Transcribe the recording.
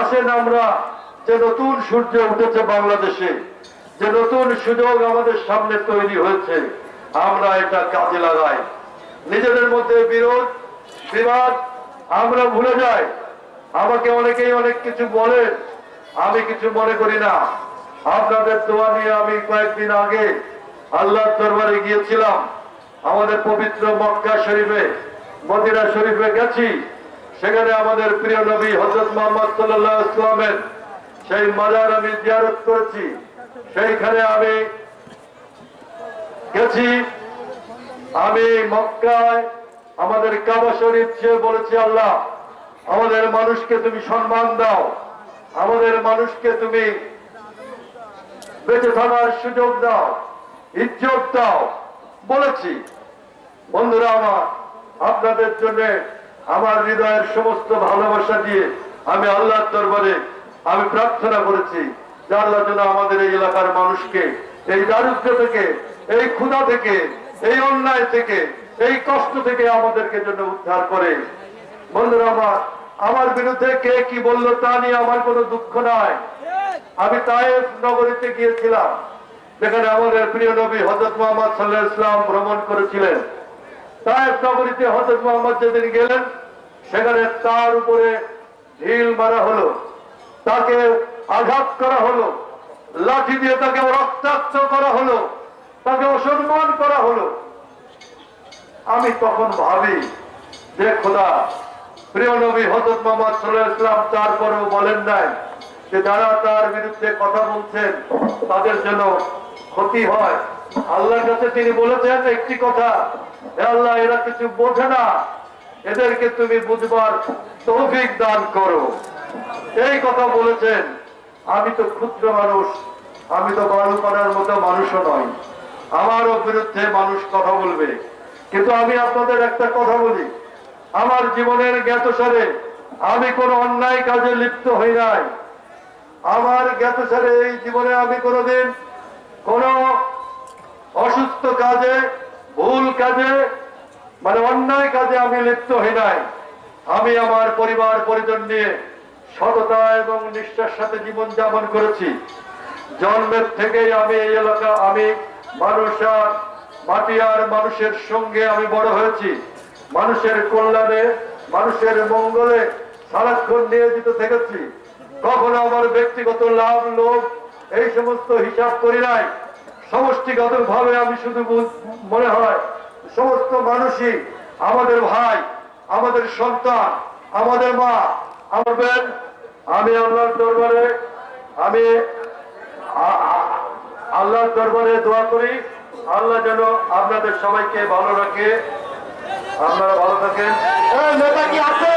আসেন আমরা, যে নতুন সূর্য উঠেছে বাংলাদেশে, যে নতুন সুযোগ আমাদের সামনে তৈরি হয়েছে, আমরা এটা কাজে লাগাই। নিজেদের মধ্যে বিরোধ, বিবাদ, আমরা ভুলে যাই। আমাকে অনেকেই অনেক কিছু বলেন, আমি কিছু মনে করি না। আপনাদের দোয়া নিয়ে আমি কয়েকদিন আগে আল্লাহর দরবারে গিয়েছিলাম। আমাদের পবিত্র মক্কা শরীফে, মদিনা শরীফে গেছি। সেখানে আমাদের প্রিয় নবী হজরত মোহাম্মদ সাল্লাহ ইসলামের সেই মাজার আমি জিয়ারত করেছি। সেইখানে আমি গেছি। আমি মক্কায় আমাদের কাবা শরীফ চেয়ে বলেছি আল্লাহ, আমাদের মানুষকে তুমি সম্মান দাও, আমাদের মানুষকে তুমি বেঁচে থাকার সুযোগ দাও, ইজ্জত দাও, বলেছি। বন্ধুরা আমার, আপনাদের জন্য আমার হৃদয়ের সমস্ত ভালোবাসা দিয়ে আমি আল্লাহর দরবারে আমি প্রার্থনা করেছি আল্লাহ যেন আমাদের এই এলাকার মানুষকে, এই দারিদ্র থেকে, এই ক্ষুধা থেকে, এই অন্যায় থেকে, এই কষ্ট থেকে আমাদেরকে জন্য উদ্ধার করে। বন্ধুরা, আমার আমার বিরুদ্ধে কে কি বলল তা নিয়ে আমার কোনো দুঃখ নাই। আমি তায়েফ নগরীতে গিয়েছিলাম, যেখানে আমাদের প্রিয় নবী হজরত মোহাম্মদ সাল্লাহ ইসলাম ভ্রমণ করেছিলেন। তায়েফ নগরীতে হজরত মোহাম্মদ যেদিন গেলেন, সেখানে তার উপরে ঢিল মারা হলো। তাকে আঘাত করা হলো। লাঠি দিয়ে তাকে রক্তাক্ত করা হলো। তাকে অসম্মান করা হলো। আমি তখন ভাবি যে খোদা, প্রিয় নবী হজরত মোহাম্মদ সাল্লাহ ইসলাম তারপরেও বলেন নাই যে যারা তার বিরুদ্ধে কথা বলছেন, তাদের জন্য ক্ষতি হয়। আল্লাহর কাছে তিনি বলেছেন একটি কথা আল্লাহ, এরা কিছু বোঝে না। এদেরকে তুমি বুঝবার তৌফিক দান করো। এই কথা বলেছেন, আমি তো ক্ষুদ্র মানুষ, আমি তো বালু করার মতো মানুষও নয় আমারও বিরুদ্ধে মানুষ কথা বলবে। কিন্তু আমি আপনাদের একটা কথা বলি। আমার জীবনের জ্ঞাতসারে আমি কোনো অন্যায় কাজে লিপ্ত হই নাই। আমার জ্ঞাতসারে এই জীবনে আমি কোনোদিন কোনো অসুস্থ কাজে ভুল কাজে মানে অন্যায় কাজে আমি লিপ্ত হই নাই। আমি আমার পরিবার, পরিজন নিয়ে সততা এবং নিষ্ঠার সাথে জীবন যাপন করেছি। জন্মের থেকেই আমি এই এলাকা, আমি মানুষ আর মাটি আর মানুষের সঙ্গে আমি বড় হয়েছি। মানুষের কল্যাণে, মানুষের মঙ্গলে সারাক্ষণ নিয়োজিত থেকেছি। কখনো আমার ব্যক্তিগত লাভ, লোভ, এই সমস্ত হিসাব করি নাই। সমষ্টিগত ভাবে আমি শুধু মনে হয় সমস্ত মানুষই আমাদের ভাই, আমাদের সন্তান, আমাদের মা আমার বোন আমি আল্লাহর দরবারে, আমি আল্লাহর দরবারে দোয়া করি। আল্লাহ যেন আপনাদের সবাইকে ভালো রাখে। আপনারা ভালো থাকেন। নেতা কি আছে?